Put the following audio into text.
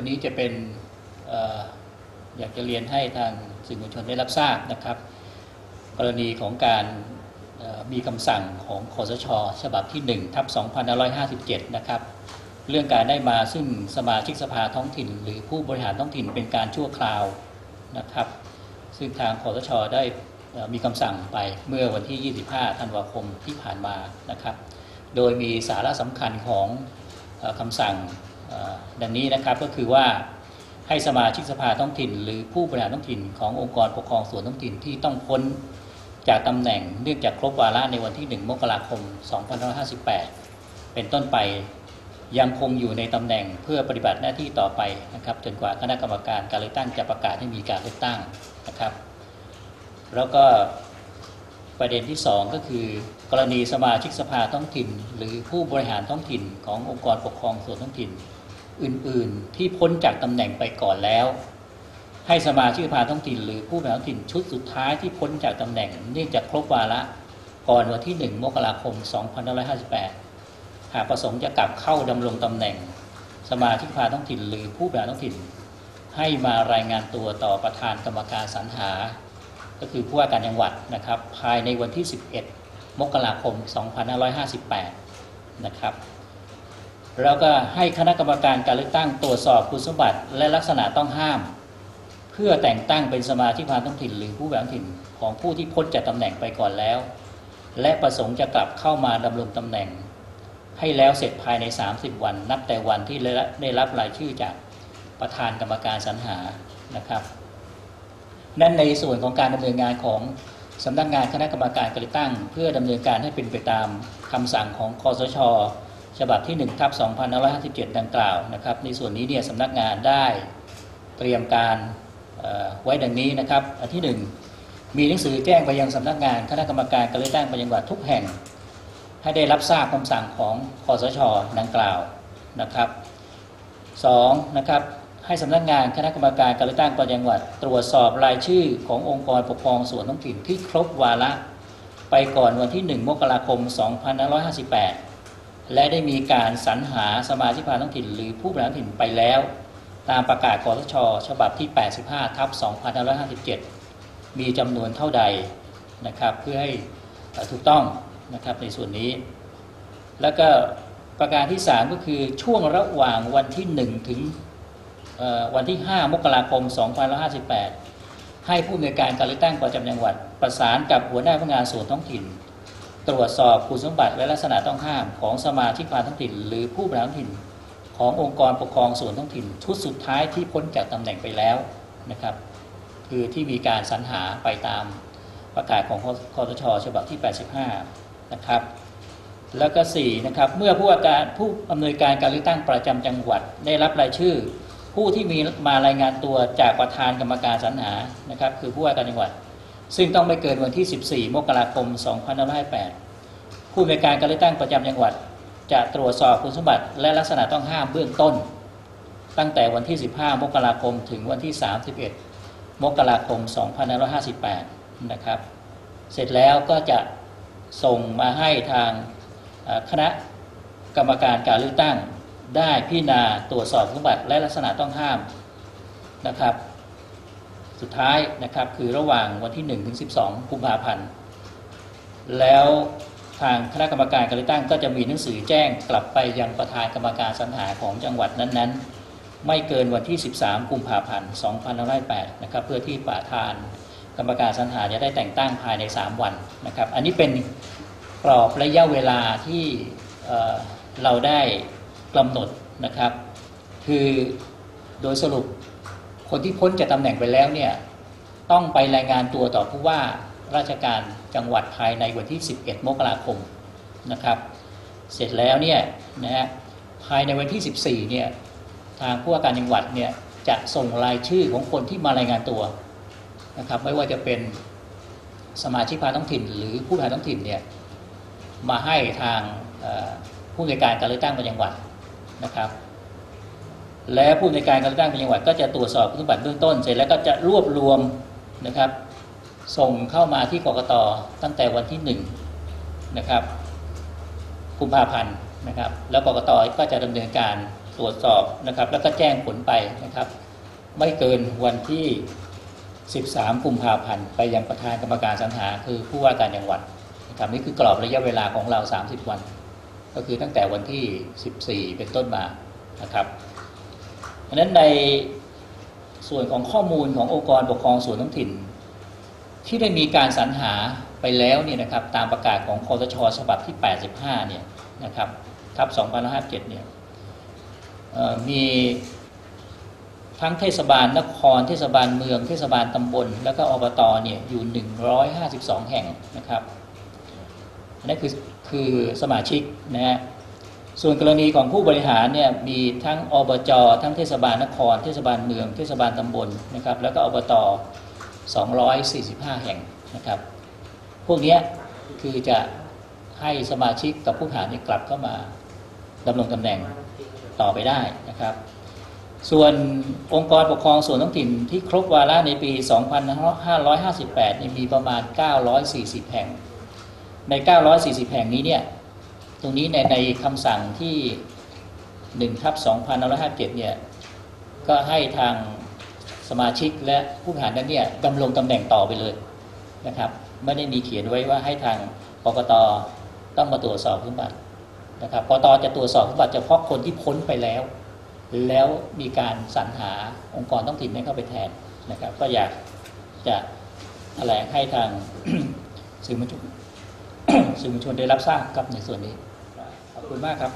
วันนี้จะเป็นออยากจะเรียนให้ทางสื่อมวลชนได้รับทราบนะครับ กรณีของการมีคำสั่งของคอสช ฉบับที่1ทับ2557 นะครับ เรื่องการได้มาซึ่งสมาชิกสภาท้องถิ่น หรือผู้บริหารท้องถิ่นเป็นการชั่วคราวนะครับ ซึ่งทางคอสช ได้มีคำสั่งไปเมื่อวันที่ 25 ธันวาคมที่ผ่านมานะครับ โดยมีสาระสำคัญของคำสั่ง ดังนี้นะครับก็คือว่าให้สมาชิกสภาท้องถิ่น หรือผู้บริหารท้องถิ่นขององค์กรปกครองส่วนท้องถิ่นที่ต้องพ้นจากตำแหน่งเนื่องจากครบวาระในวันที่ 1 มกราคม 2558 เป็นต้นไปยังคงอยู่ในตำแหน่งเพื่อปฏิบัติหน้าที่ต่อไปนะครับจนกว่าคณะกรรมการการเลือกตั้งจะประกาศให้มีการเลือกตั้งนะครับ แล้วก็ประเด็นที่ 2 ก็คือ กรณีสมาชิกสภาท้องถิ่น หรือผู้บริหารท้องถิ่นขององค์กรปกครองส่วนท้องถิ่น อื่น ๆ ที่พ้นจากตำแหน่งไปก่อนแล้ว ให้สมาชิกสภาท้องถิ่นหรือผู้บริหารท้องถิ่นชุดสุดท้ายที่พ้นจากตำแหน่งเนื่องจากครบวาระก่อนวันที่ 1 มกราคม 2558 หากประสงค์จะกลับเข้าดำรงตำแหน่ง สมาชิกสภาท้องถิ่นหรือผู้บริหารท้องถิ่น ให้มารายงานตัวต่อประธานกรรมการสรรหา ก็คือผู้ว่าการจังหวัดนะครับ ภายในวันที่ 11 มกราคม 2558 นะครับ แล้วก็ให้คณะกรรมการการเลือกตั้งตรวจสอบคุณสมบัติ และลักษณะต้องห้าม เพื่อแต่งตั้งเป็นสมาชิกสภาท้องถิ่น หรือผู้แบ่งถิ่นของผู้ที่พ้นจากตำแหน่งไปก่อนแล้ว และประสงค์จะกลับเข้ามาดำรงตำแหน่ง ให้แล้วเสร็จภายใน 30 วัน นับแต่วันที่ได้รับรายชื่อจากประธานกรรมการสรรหานะครับ นั่นในส่วนของการดำเนินงานของสำนักงานคณะกรรมการการเลือกตั้ง เพื่อดำเนินการให้เป็นไปตามคำสั่งของคอสช ฉบับที่1ทับ2557 ดังกล่าวนะครับ ในส่วนนี้เนี่ยสำนักงานได้เตรียมการไว้ดังนี้นะครับ อันที่ 1 มีหนังสือแจ้งไปยังสำนักงานคณะกรรมการการเลือกตั้งประจำจังหวัดทุกแห่ง ให้ได้รับทราบคำสั่งของคอสชดังกล่าวนะครับสองนะครับให้สำนักงานคณะกรรมการการเลือกตั้งประจำจังหวัด ตรวจสอบรายชื่อขององค์กรปกครองส่วนท้องถิ่นที่ครบวาระไปก่อนวันที่ 1 มกราคม 2558 และได้มีการสรรหาสมาชิกสภาท้องถิ่น หรือผู้บริหารถิ่นไปแล้ว ตามประกาศคอสช ฉบับที่ 85 ทับ 2557 มีจำนวนเท่าใดนะครับเพื่อให้ถูกต้องนะครับในส่วนนี้ แล้วก็ประการที่ 3 ก็คือช่วงระหว่างวันที่ 1 ถึงวันที่ 5 มกราคม 2558 ให้ผู้อำนวยการการเลือกตั้งประจำจังหวัด ประสานกับหัวหน้าพนักงานส่วนท้องถิ่น ตรวจสอบคุณสมบัติและลักษณะต้องห้ามของสมาชิกสภาท้องถิ่น หรือผู้บริหารท้องถิ่น ขององค์กรปกครองส่วนท้องถิ่น ชุดสุดท้ายที่พ้นจากตำแหน่งไปแล้วนะครับ คือที่มีการสรรหาไปตามประกาศของคอสชฉบับที่ 85 นะครับ แล้วก็4นะครับเมื่อผู้ว่าการผู้อำนวยการการเลือกตั้งประจำจังหวัด ได้รับรายชื่อ ผู้ที่มีมารายงานตัวจากประธานกรรมการสรรหานะครับ คือผู้ว่าการจังหวัด ซึ่งต้องไม่เกินวันที่ 14 มกราคม 2558ผู้อำนวยการการเลือกตั้งประจำจังหวัด จะตรวจสอบคุณสมบัติ และลักษณะต้องห้ามเบื้องต้น ตั้งแต่วันที่ 15 มกราคมถึงวันที่ 31 มกราคม 2558 นะครับ เสร็จแล้วก็จะส่งมาให้ทางคณะกรรมการการเลือกตั้งได้พิจารณาตรวจสอบคุณสมบัติและลักษณะต้องห้ามนะครับ สุดท้ายนะครับคือระหว่างวันที่1ถึง12 กุมภาพันธ์ แล้วทางคณะกรรมการการเลือกตั้งก็จะมีหนังสือแจ้งกลับไปยังประธานกรรมการสรรหาของจังหวัดนั้นๆ ไม่เกินวันที่ 13 กุมภาพันธ์ 2508นะครับเพื่อที่ประธานกรรมการสรรหาจะได้แต่งตั้งภายใน 3 วันนะครับอันนี้เป็นกรอบระยะเวลาที่เเราได้กำหนดนะครับ คือโดยสรุป คนที่พ้นจากตำแหน่งไปแล้วเนี่ยต้องไปรายงานตัวต่อผู้ว่าราชการจังหวัดภายในวันที่ 11 มกราคมนะครับ เสร็จแล้วเนี่ยนะฮะภายในวันที่ 14 เนี่ยทางผู้ว่าการจังหวัดเนี่ยจะส่งรายชื่อของคนที่มารายงานตัวนะครับไม่ว่าจะเป็นสมาชิกสภาท้องถิ่น หรือผู้บริหารท้องถิ่นเนี่ยมาให้ทางผู้ในการการเลือกตั้งประจำจังหวัดนะครับ และผู้ในการการเลือกตั้งประจำจังหวัดก็จะตรวจสอบคุณสมบัติเบื้องต้น เสร็จแล้วก็จะรวบรวมนะครับ ส่งเข้ามาที่กรกตตั้งแต่วันที่หนึ่งนะครับกุมภาพันธ์นะครับ แล้วกรกตก็จะดำเนินการตรวจสอบนะครับ แล้วก็แจ้งผลไปนะครับ ไม่เกินวันที่ 13 กุมภาพันธ์ไปยังประธานกรรมการสรรหา คือผู้ว่าการจังหวัดนะครับนี่คือกรอบระยะเวลาของเรา 30 วัน ก็คือตั้งแต่วันที่ 14 เป็นต้นมานะครับ เพราะฉะนั้นในส่วนของข้อมูลขององค์กรปกครองส่วนท้องถิ่น ที่ได้มีการสรรหาไปแล้วเนี่ยนะครับตามประกาศของคอสชฉบับที่ 85 เนี่ยนะครับทับ2557 เนี่ยมีทั้งเทศบาลนคร เทศบาลเมือง เทศบาลตำบล แล้วก็อบตเนี่ยอยู่ 152 แห่งนะครับอันนั่นคือคือสมาชิกนะฮะ ส่วนกรณีของผู้บริหารเนี่ยมีทั้งอบจ ทั้งเทศบาลนคร เทศบาลเมือง เทศบาลตำบลนะครับ แล้วก็อบต 245 แห่งนะครับ พวกนี้คือจะให้สมาชิกกับผู้บริหารเนี่กลับเข้ามาดำรงตำแหน่งต่อไปได้นะครับ ส่วนองค์กรปกครองส่วนท้องถิ่นที่ครบวาระในปี 2558นี่มีประมาณ 940 แห่ง ใน 940 แห่งนี้เนี่ย ตรงนี้ในในคำสั่งที่1ทับ2557เนี่ยก็ให้ทางสมาชิกและผู้บริหารนั้นเนี่ยดำรงตำแหน่งต่อไปเลยนะครับไม่ได้มีเขียนไว้ว่าให้ทางกกตต้องมาตรวจสอบสมบัตินะครับกกตจะตรวจสอบสมบัติเฉพาะคนที่พ้นไปแล้ว แล้วมีการสรรหาองค์กรท้องถิ่นให้เข้าไปแทนนะครับ ก็อยากจะแถลงให้ทางสื่อมวลชน สื่อมวลชนได้รับทราบกับในส่วนนี้ ขอบคุณมากครับ